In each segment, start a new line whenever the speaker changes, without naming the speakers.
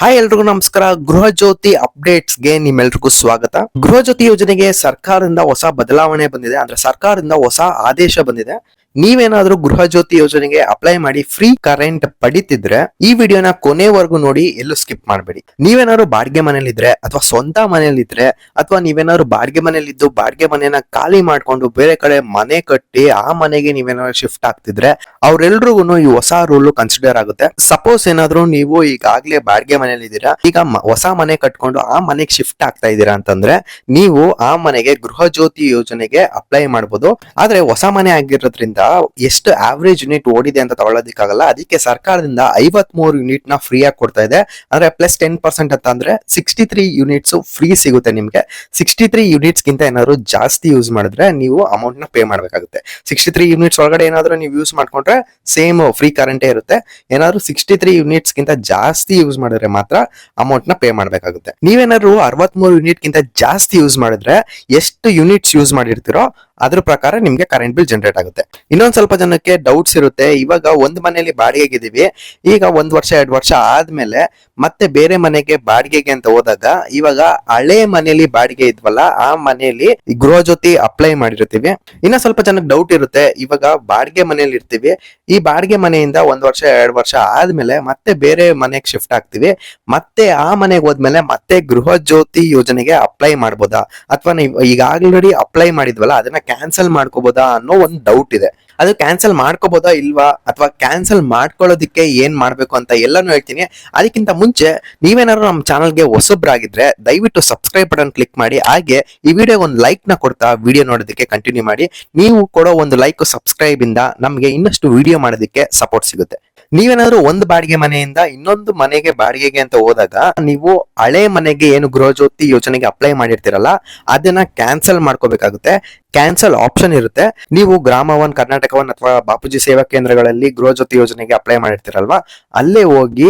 Hi ಎಲ್ರಿಗೂ ನಮಸ್ಕಾರ. ಗೃಹ ಜ್ಯೋತಿ ಅಪ್ಡೇಟ್ಸ್ಗೆ ನಿಮ್ಮೆಲ್ರಿಗೂ ಸ್ವಾಗತ. ಗೃಹ ಜ್ಯೋತಿ ಯೋಜನೆಗೆ ಸರ್ಕಾರದಿಂದ ಹೊಸ ಬದಲಾವಣೆ ಬಂದಿದೆ. ಅಂದ್ರೆ ಸರ್ಕಾರದಿಂದ ಹೊಸ ಆದೇಶ ಬಂದಿದೆ. ನೀವೇನಾದ್ರೂ ಗೃಹ ಜ್ಯೋತಿ ಯೋಜನೆಗೆ ಅಪ್ಲೈ ಮಾಡಿ ಫ್ರೀ ಕರೆಂಟ್ ಪಡಿತಿದ್ರೆ ಈ ವಿಡಿಯೋನ ಕೊನೆವರೆಗೂ ನೋಡಿ, ಎಲ್ಲೂ ಸ್ಕಿಪ್ ಮಾಡಬೇಡಿ. ನೀವೇನಾದ್ರು ಬಾಡಿಗೆ ಮನೇಲಿದ್ರೆ ಅಥವಾ ಸ್ವಂತ ಮನೇಲಿದ್ರೆ ಅಥವಾ ನೀವೇನಾದ್ರು ಬಾಡಿಗೆ ಮನೇಲಿದ್ದು ಬಾಡಿಗೆ ಮನೆಯನ್ನ ಖಾಲಿ ಮಾಡ್ಕೊಂಡು ಬೇರೆ ಕಡೆ ಮನೆ ಕಟ್ಟಿ ಆ ಮನೆಗೆ ನೀವೇನಾದ್ರು ಶಿಫ್ಟ್ ಆಗ್ತಿದ್ರೆ ಅವ್ರೆಲ್ರಿಗೂ ಈ ಹೊಸ ರೂಲ್ ಕನ್ಸಿಡರ್ ಆಗುತ್ತೆ. ಸಪೋಸ್ ಏನಾದ್ರು ನೀವು ಈಗಾಗ್ಲೇ ಬಾಡಿಗೆ ಮನೇಲಿ ಇದ್ದೀರಾ ಈಗ ಹೊಸ ಮನೆ ಕಟ್ಕೊಂಡು ಆ ಮನೆಗೆ ಶಿಫ್ಟ್ ಆಗ್ತಾ ಇದ್ದೀರಾ ಅಂತಂದ್ರೆ ನೀವು ಆ ಮನೆಗೆ ಗೃಹ ಜ್ಯೋತಿ ಯೋಜನೆಗೆ ಅಪ್ಲೈ ಮಾಡಬಹುದು ಆದ್ರೆ ಹೊಸ ಮನೆ ಆಗಿರೋದ್ರಿಂದ ಎಷ್ಟು ಆವರೇಜ್ ಯೂನಿಟ್ ಓಡಿದೆ ಅಂತ ತಗೊಳ್ಳೋದಕ್ಕಾಗಲ್ಲ ಅದಕ್ಕೆ ಸರ್ಕಾರದಿಂದ ಐವತ್ ಮೂರು ಯೂನಿಟ್ನ ಫ್ರೀ ಆಗಿ ಕೊಡ್ತಾ ಇದೆ. ಅಂದ್ರೆ ಪ್ಲಸ್ ಟೆನ್ ಪರ್ಸೆಂಟ್ ಅಂತ ಅಂದ್ರೆ ಸಿಕ್ಸ್ಟಿ ತ್ರೀ ಯೂನಿಟ್ಸ್ ಫ್ರೀ ಸಿಗುತ್ತೆ ನಿಮ್ಗೆ. ಸಿಕ್ಸ್ಟಿ ತ್ರೀ ಯೂನಿಟ್ಸ್ ಗಿಂತ ಏನಾದ್ರು ಜಾಸ್ತಿ ಯೂಸ್ ಮಾಡಿದ್ರೆ ನೀವು ಅಮೌಂಟ್ನ ಪೇ ಮಾಡಬೇಕಾಗುತ್ತೆ. ಸಿಕ್ಸ್ಟಿ ತ್ರೀ ಯೂನಿಟ್ಸ್ ಒಳಗಡೆ ಏನಾದ್ರು ನೀವು ಯೂಸ್ ಮಾಡ್ಕೊಂಡ್ರೆ ಸೇಮ್ ಫ್ರೀ ಕರೆಂಟೇ ಇರುತ್ತೆ. ಏನಾದ್ರು ಸಿಕ್ಸ್ಟಿ ತ್ರೀ ಯೂನಿಟ್ಸ್ ಗಿಂತ ಜಾಸ್ತಿ ಯೂಸ್ ಮಾಡಿದ್ರೆ ಮಾತ್ರ ಅಮೌಂಟ್ನ ಪೇ ಮಾಡಬೇಕಾಗುತ್ತೆ. ನೀವೇನಾದ್ರು ಅರವತ್ಮೂರು ಯೂನಿಟ್ ಗಿಂತ ಜಾಸ್ತಿ ಯೂಸ್ ಮಾಡಿದ್ರೆ ಎಷ್ಟು ಯೂನಿಟ್ಸ್ ಯೂಸ್ ಮಾಡಿರ್ತೀರೋ ಅದ್ರ ಪ್ರಕಾರ ನಿಮ್ಗೆ ಕರೆಂಟ್ ಬಿಲ್ ಜನರೇಟ್ ಆಗುತ್ತೆ. ಇನ್ನೊಂದ್ ಸ್ವಲ್ಪ ಜನಕ್ಕೆ ಡೌಟ್ಸ್ ಇರುತ್ತೆ. ಇವಾಗ ಒಂದ್ ಮನೆಯಲ್ಲಿ ಬಾಡಿಗೆಗಿದೀವಿ ಈಗ ಒಂದ್ ವರ್ಷ, ಎರಡ್ ವರ್ಷ ಆದ್ಮೇಲೆ ಮತ್ತೆ ಬೇರೆ ಮನೆಗೆ ಬಾಡಿಗೆಗೆ ಅಂತ ಹೋದಾಗ ಇವಾಗ ಹಳೆ ಮನೆಯಲ್ಲಿ ಬಾಡಿಗೆ ಇದ್ವಲ್ಲ, ಆ ಮನೆಯಲ್ಲಿ ಗೃಹ ಜ್ಯೋತಿ ಅಪ್ಲೈ ಮಾಡಿರ್ತೀವಿ. ಇನ್ನ ಸ್ವಲ್ಪ ಜನಕ್ಕೆ ಡೌಟ್ ಇರುತ್ತೆ, ಇವಾಗ ಬಾಡಿಗೆ ಮನೆಯಲ್ಲಿ ಇರ್ತೀವಿ. ಈ ಬಾಡಿಗೆ ಮನೆಯಿಂದ ಒಂದ್ ವರ್ಷ, ಎರಡ್ ವರ್ಷ ಆದ್ಮೇಲೆ ಮತ್ತೆ ಬೇರೆ ಮನೆಗೆ ಶಿಫ್ಟ್ ಆಗ್ತೀವಿ. ಮತ್ತೆ ಆ ಮನೆಗೆ ಹೋದ್ಮೇಲೆ ಮತ್ತೆ ಗೃಹ ಜ್ಯೋತಿ ಯೋಜನೆಗೆ ಅಪ್ಲೈ ಮಾಡ್ಬೋದಾ? ಅಥವಾ ಈಗ ಆಲ್ರೆಡಿ ಅಪ್ಲೈ ಮಾಡಿದ್ವಲ್ಲ, ಅದನ್ನ ಕ್ಯಾನ್ಸಲ್ ಮಾಡ್ಕೋಬೋದಾ ಅನ್ನೋ ಒಂದು ಡೌಟ್ ಇದೆ. ಅದು ಕ್ಯಾನ್ಸಲ್ ಮಾಡ್ಕೋಬೋದಾ ಇಲ್ವಾ? ಅಥವಾ ಕ್ಯಾನ್ಸಲ್ ಮಾಡ್ಕೊಳ್ಳೋದಕ್ಕೆ ಏನ್ ಮಾಡ್ಬೇಕು ಅಂತ ಎಲ್ಲಾನು ಹೇಳ್ತೀನಿ. ಅದಕ್ಕಿಂತ ಮುಂಚೆ ನೀವೇನಾದ್ರು ನಮ್ಮ ಚಾನಲ್ಗೆ ಹೊಸಬ್ರಾಗಿದ್ರೆ ದಯವಿಟ್ಟು ಸಬ್ಸ್ಕ್ರೈಬ್ ಬಟನ್ ಕ್ಲಿಕ್ ಮಾಡಿ. ಹಾಗೆ ಈ ವಿಡಿಯೋ ಒಂದು ಲೈಕ್ನ ಕೊಡ್ತಾ ವಿಡಿಯೋ ನೋಡೋದಕ್ಕೆ ಕಂಟಿನ್ಯೂ ಮಾಡಿ. ನೀವು ಕೊಡೋ ಒಂದು ಲೈಕ್ ಸಬ್ಸ್ಕ್ರೈಬ್ ಇಂದ ನಮಗೆ ಇನ್ನಷ್ಟು ವಿಡಿಯೋ ಮಾಡೋದಕ್ಕೆ ಸಪೋರ್ಟ್ ಸಿಗುತ್ತೆ. ನೀವೇನಾದ್ರೂ ಒಂದು ಬಾಡಿಗೆ ಮನೆಯಿಂದ ಇನ್ನೊಂದು ಮನೆಗೆ ಬಾಡಿಗೆಗೆ ಅಂತ ಹೋದಾಗ ನೀವು ಹಳೆ ಮನೆಗೆ ಏನು ಗೃಹ ಜ್ಯೋತಿ ಯೋಜನೆಗೆ ಅಪ್ಲೈ ಮಾಡಿರ್ತೀರಲ್ಲ, ಅದನ್ನ ಕ್ಯಾನ್ಸಲ್ ಮಾಡ್ಕೋಬೇಕಾಗುತ್ತೆ. ಕ್ಯಾನ್ಸಲ್ ಆಪ್ಷನ್ ಇರುತ್ತೆ. ನೀವು ಗ್ರಾಮ ಒನ್ ಕರ್ನಾಟಕ ಒನ್ ಅಥವಾ ಬಾಪೂಜಿ ಸೇವಾ ಕೇಂದ್ರಗಳಲ್ಲಿ ಗೃಹ ಜ್ಯೋತಿ ಯೋಜನೆಗೆ ಅಪ್ಲೈ ಮಾಡಿರ್ತೀರಲ್ವಾ? ಅಲ್ಲೇ ಹೋಗಿ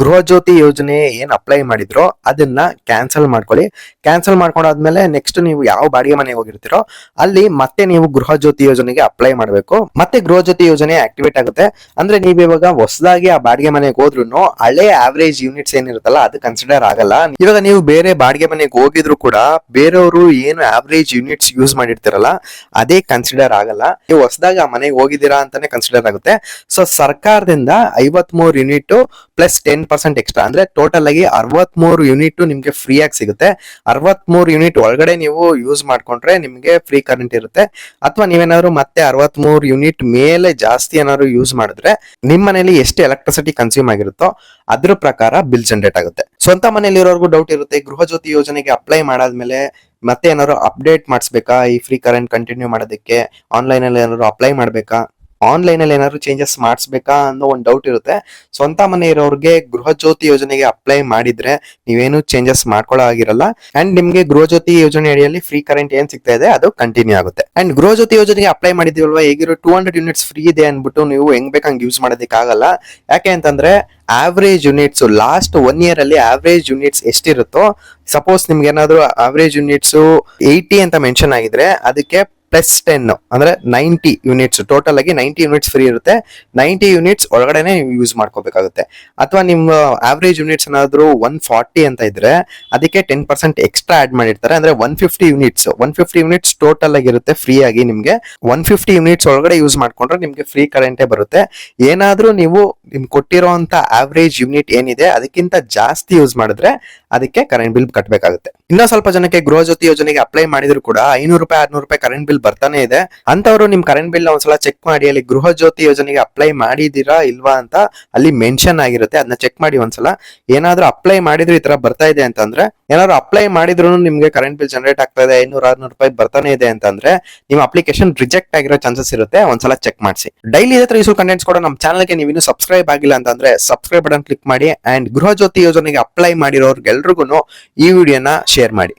ಗೃಹ ಜ್ಯೋತಿ ಯೋಜನೆ ಏನ್ ಅಪ್ಲೈ ಮಾಡಿದ್ರೋ ಅದನ್ನ ಕ್ಯಾನ್ಸಲ್ ಮಾಡ್ಕೊಳ್ಳಿ. ಕ್ಯಾನ್ಸಲ್ ಮಾಡ್ಕೊಂಡಾದ್ಮೇಲೆ ನೆಕ್ಸ್ಟ್ ನೀವು ಯಾವ ಬಾಡಿಗೆ ಮನೆಗೆ ಹೋಗಿರ್ತೀರೋ ಅಲ್ಲಿ ಮತ್ತೆ ನೀವು ಗೃಹ ಜ್ಯೋತಿ ಯೋಜನೆಗೆ ಅಪ್ಲೈ ಮಾಡಬೇಕು. ಮತ್ತೆ ಗೃಹ ಜ್ಯೋತಿ ಯೋಜನೆ ಆಕ್ಟಿವೇಟ್ ಆಗುತ್ತೆ. ಅಂದ್ರೆ ನೀವು ಇವಾಗ ಹೊಸದಾಗಿ ಆ ಬಾಡಿಗೆ ಮನೆಗೆ ಹೋದ್ರು ಹಳೆ ಆವರೇಜ್ ಯೂನಿಟ್ಸ್ ಏನಿರುತ್ತಲ್ಲ ಅದು ಕನ್ಸಿಡರ್ ಆಗಲ್ಲ. ಇವಾಗ ನೀವು ಬೇರೆ ಬಾಡಿಗೆ ಮನೆಗೆ ಹೋಗಿದ್ರು ಕೂಡ ಬೇರೆಯವರು ಏನು ಆವರೇಜ್ ಯೂನಿಟ್ಸ್ ಯೂಸ್ ಮಾಡಿರ್ತಾರಲ್ಲ ಅದೇ ಕನ್ಸಿಡರ್ ಆಗಲ್ಲ. ನೀವು ಹೊಸದಾಗಿ ಆ ಮನೆಗೆ ಹೋಗಿದ್ದೀರಾ ಅಂತಾನೆ ಕನ್ಸಿಡರ್ ಆಗುತ್ತೆ. ಸೊ ಸರ್ಕಾರದಿಂದ ಐವತ್ ಮೂರು unit plus ten percent extra ಅಂದ್ರೆ ಟೋಟಲ್ ಆಗಿ ಅರವತ್ಮೂರು ಯೂನಿಟ್ ನಿಮ್ಗೆ ಫ್ರೀ ಆಗಿ ಸಿಗುತ್ತೆ. ಅರವತ್ಮೂರು ಯೂನಿಟ್ ಒಳಗಡೆ ನೀವು ಯೂಸ್ ಮಾಡ್ಕೊಂಡ್ರೆ ನಿಮ್ಗೆ ಫ್ರೀ ಕರೆಂಟ್ ಇರುತ್ತೆ. ಅಥವಾ ನೀವೇನಾದ್ರು ಮತ್ತೆ ಅರವತ್ಮೂರು ಯೂನಿಟ್ ಮೇಲೆ ಜಾಸ್ತಿ ಏನಾದ್ರು ಯೂಸ್ ಮಾಡಿದ್ರೆ ನಿಮ್ ಮನೇಲಿ ಎಷ್ಟು ಎಲೆಕ್ಟ್ರಿಸಿಟಿ ಕನ್ಸ್ಯೂಮ್ ಆಗಿರುತ್ತೋ ಅದ್ರ ಪ್ರಕಾರ ಬಿಲ್ ಜನರೇಟ್ ಆಗುತ್ತೆ. ಸ್ವಂತ ಮನೇಲಿ ಇರೋರ್ಗು ಡೌಟ್ ಇರುತ್ತೆ, ಗೃಹ ಜ್ಯೋತಿ ಯೋಜನೆಗೆ ಅಪ್ಲೈ ಮಾಡಾದ್ಮೇಲೆ ಮತ್ತೆ ಏನಾದ್ರು ಅಪ್ಡೇಟ್ ಮಾಡಿಸ್ಬೇಕಾ? ಈ ಫ್ರೀ ಕರೆಂಟ್ ಕಂಟಿನ್ಯೂ ಮಾಡೋದಕ್ಕೆ ಆನ್ಲೈನ್ ಅಲ್ಲಿ ಏನಾದ್ರು ಅಪ್ಲೈ ಮಾಡ್ಬೇಕಾ? ಆನ್ಲೈನ್ ಅಲ್ಲಿ ಏನಾದ್ರು ಚೇಂಜಸ್ ಮಾಡಿಸ್ಬೇಕಾ ಅನ್ನೋ ಒಂದು ಡೌಟ್ ಇರುತ್ತೆ. ಸ್ವಂತ ಮನೆ ಇರೋರಿಗೆ ಗೃಹ ಜ್ಯೋತಿ ಯೋಜನೆಗೆ ಅಪ್ಲೈ ಮಾಡಿದ್ರೆ ನೀವೇನು ಚೇಂಜಸ್ ಮಾಡ್ಕೊಳ್ಳೋ ಆಗಿರಲ್ಲ ಅಂಡ್ ನಿಮ್ಗೆ ಗೃಹ ಜ್ಯೋತಿ ಯೋಜನೆ ಅಡಿಯಲ್ಲಿ ಫ್ರೀ ಕರೆಂಟ್ ಏನ್ ಸಿಗ್ತಾ ಇದೆ, ಅದು ಕಂಟಿನ್ಯೂ ಆಗುತ್ತೆ. ಅಂಡ್ ಗೃಹ ಜ್ಯೋತಿ ಯೋಜನೆಗೆ ಅಪ್ಲೈ ಮಾಡಿದೀವಲ್ವಾ ಹೇಗಿರೋ ಟೂ ಹಂಡ್ರೆಡ್ ಯೂನಿಟ್ಸ್ ಫ್ರೀ ಇದೆ ಅನ್ಬಿಟ್ಟು ನೀವು ಹೆಂಗ್ ಬೇಕಂಗೆ ಯೂಸ್ ಮಾಡೋದಕ್ಕಾಗಲ್ಲ ಯಾಕೆ ಅಂತಂದ್ರೆ average units last one year ಅಲ್ಲಿ ಆವರೇಜ್ ಯೂನಿಟ್ಸ್ ಎಷ್ಟಿರುತ್ತೋ ಸಪೋಸ್ ನಿಮ್ಗೆ ಏನಾದ್ರು ಆವರೇಜ್ ಯೂನಿಟ್ಸ್ ಏಯ್ಟಿ ಅಂತ ಮೆನ್ಷನ್ ಆಗಿದ್ರೆ, ಅದಕ್ಕೆ ಪ್ಲಸ್ ಟೆನ್ ಅಂದ್ರೆ ನೈಂಟಿ ಯೂನಿಟ್ಸ್ ಟೋಟಲ್ ಆಗಿ ನೈಂಟಿ ಯೂನಿಟ್ಸ್ ಫ್ರೀ ಇರುತ್ತೆ. ನೈಂಟಿ ಯೂನಿಟ್ಸ್ ಒಳಗಡೆನೆ ನೀವು ಯೂಸ್ ಮಾಡ್ಕೋಬೇಕಾಗುತ್ತೆ. ಅಥವಾ ನಿಮ್ಮ ಆವ್ರೇಜ್ ಯೂನಿಟ್ಸ್ ಏನಾದ್ರು ಒನ್ ಫಾರ್ಟಿ ಅಂತ ಇದ್ರೆ ಅದಕ್ಕೆ ಟೆನ್ ಪರ್ಸೆಂಟ್ ಎಕ್ಸ್ಟ್ರಾ ಆಡ್ ಮಾಡಿರ್ತಾರೆ. ಅಂದ್ರೆ one fifty units one fifty units total ಆಗಿರುತ್ತೆ ಫ್ರೀ ಆಗಿ ನಿಮಗೆ. ಒನ್ ಫಿಫ್ಟಿ ಯೂನಿಟ್ಸ್ ಒಳಗಡೆ ಯೂಸ್ ಮಾಡ್ಕೊಂಡ್ರೆ ನಿಮಗೆ ಫ್ರೀ ಕರೆಂಟೇ ಬರುತ್ತೆ. ಏನಾದ್ರೂ ನೀವು ನಿಮ್ ಕೊಟ್ಟಿರೋಂತ ಆವ್ರೇಜ್ ಯೂನಿಟ್ ಏನಿದೆ, ಅದಕ್ಕಿಂತ ಜಾಸ್ತಿ ಯೂಸ್ ಮಾಡಿದ್ರೆ ಅದಕ್ಕೆ ಕರೆಂಟ್ ಬಿಲ್ ಕಟ್ಟಬೇಕಾಗುತ್ತೆ ಇನ್ನೂ ಸ್ವಲ್ಪ ಜನಕ್ಕೆ ಗೃಹ ಜ್ಯೋತಿ ಯೋಜನೆಗೆ ಅಪ್ಲೈ ಮಾಡಿದ್ರು ಕೂಡ ಐನೂರು ರೂಪಾಯಿ, ಆರ್ನೂರು ರೂಪಾಯಿ ಕರೆಂಟ್ ಬಿಲ್ ಬರ್ತಾನೆ ಇದೆ. ಅಂತವರು ನಿಮ್ ಕರೆಂಟ್ ಬಿಲ್ ಒಂದ್ಸಲ ಚೆಕ್ ಮಾಡಿ, ಅಲ್ಲಿ ಗೃಹ ಜ್ಯೋತಿ ಯೋಜನೆಗೆ ಅಪ್ಲೈ ಮಾಡಿದೀರಾ ಇಲ್ವಾ ಅಂತ ಅಲ್ಲಿ ಮೆನ್ಷನ್ ಆಗಿರುತ್ತೆ. ಅದನ್ನ ಚೆಕ್ ಮಾಡಿ ಒಂದ್ಸಲ. ಏನಾದ್ರೂ ಅಪ್ಲೈ ಮಾಡಿದ್ರು ಈ ತರ ಬರ್ತಾ ಇದೆ ಅಂತಂದ್ರೆ, ಏನಾದ್ರು ಅಪ್ಲೈ ಮಾಡಿದ್ರು ನಿಮ್ಗೆ ಕರೆಂಟ್ ಬಿಲ್ ಜನರೇಟ್ ಆಗ್ತಾ ಇದೆ, ಐನೂರ, ಆರ್ನೂರು ರೂಪಾಯಿ ಬರ್ತಾನೆ ಇದೆ ಅಂತಂದ್ರೆ, ನಿಮ್ಮ ಅಪ್ಲಿಕೇಶನ್ ರಿಜೆಕ್ಟ್ ಆಗಿರೋ ಚಾನ್ಸಸ್ ಇರುತ್ತೆ. ಒಂದ್ಸಲ ಚೆಕ್ ಮಾಡಿಸಿ. ಡೈಲಿ ಇದೇ ತರ ಇಸು ಕಂಟೆಂಟ್ಸ್ ಕೂಡ ನಮ್ಮ ಚಾನಲ್ಗೆ ನೀವು ಸಬ್ಸ್ಕ್ರೈಬ್ ಆಗಿಲ್ಲ ಅಂತಂದ್ರೆ ಸಬ್ಸ್ಕ್ರೈಬ್ ಬಟನ್ ಕ್ಲಿಕ್ ಮಾಡಿ ಅಂಡ್ ಗೃಹ ಜ್ಯೋತಿ ಯೋಜನೆಗೆ ಅಪ್ಲೈ ಮಾಡಿರೋರ್ಗೆಲ್ರಿಗೂ ಈ ವಿಡಿಯೋನ ಶೇರ್ ಮಾಡಿ.